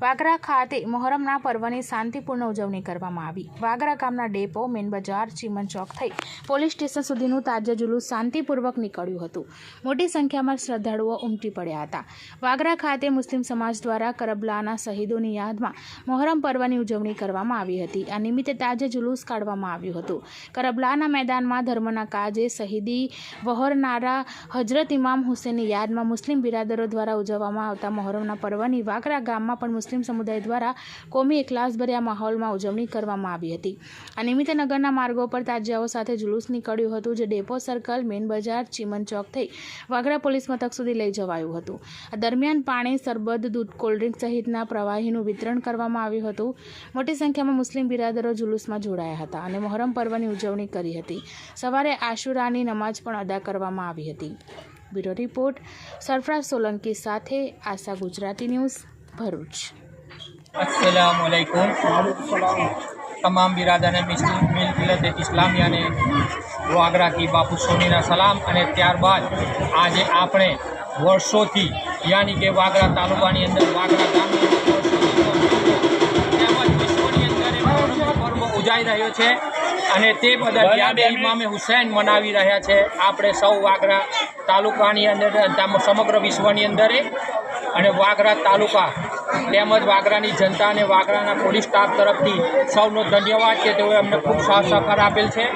વાગરા ખાતે મોહરમના પર્વની શાંતિપૂર્ણ ઉજવણી કરવામાં આવી. વાગરા ગામના ડેપો, મેન બજાર, ચીમન ચોક થઈ પોલીસ સ્ટેશન સુધીનું તાજા જુલુસ શાંતિપૂર્વક નીકળ્યું હતું. મોટી સંખ્યામાં શ્રદ્ધાળુઓ ઉમટી પડ્યા હતા. વાગરા ખાતે મુસ્લિમ સમાજ દ્વારા કરબલાના શહીદોની યાદમાં મોહરમ પર્વની ઉજવણી કરવામાં આવી હતી. આ નિમિત્તે તાજે જુલુસ કાઢવામાં આવ્યું હતું. કરબલાના મેદાનમાં ધર્મના કાજે શહીદી વહોરનારા હજરત ઇમામ હુસેનની યાદમાં મુસ્લિમ બિરાદરો દ્વારા ઉજવવામાં આવતા મોહરમના પર્વની વાગરા ગામમાં પણ મુસ્લિમ સમુદાય દ્વારા કોમી એકલાસભર્યા માહોલમાં ઉજવણી કરવામાં આવી હતી. આ નિમિત્તે નગરના માર્ગો પર તાજિયાઓ સાથે જુલુસ નીકળ્યું હતું, જે ડેપો સર્કલ મેન બજાર, ચીમન ચોક થઈ વાગડા પોલીસ મથક સુધી લઈ જવાયું હતું. આ દરમિયાન પાણી સરબત દૂધ કોલ્ડ્રિંક સહિતના પ્રવાહીનું વિતરણ કરવામાં આવ્યું હતું. મોટી સંખ્યામાં મુસ્લિમ બિરાદરો જુલુસમાં જોડાયા હતા અને મોહરમ પર્વની ઉજવણી કરી હતી. સવારે આશુરાની નમાઝ પણ અદા કરવામાં આવી હતી. બ્યુરો રિપોર્ટ સરફરાજ સોલંકી સાથે આશા ગુજરાતી ન્યૂઝ ભરૂચ. અસલામુઅલૈકુમ તમામ બિરાદાને મિલકિલત ઇસ્લામિયાને વાગરાથી બાપુ સોનીના સલામ અને ત્યારબાદ આજે આપણે વર્ષોથી યાની કે વાગરા તાલુકાની અંદર વાગરા ગામની વિશ્વની અંદર પર્વ ઉજાઈ રહ્યો છે અને તે બદલ યાદ ઇમામે હુસૈન મનાવી રહ્યા છે આપણે સૌ વાગરા તાલુકાની અંદર સમગ્ર વિશ્વની અંદર અને વાગરા તાલુકા તેમજ વાગરાની જનતા અને વાગરાના પોલીસ સ્ટાફ તરફથી સૌનો ધન્યવાદ કે તેઓએ અમને ખૂબ સાથ સહકાર આપેલ છે.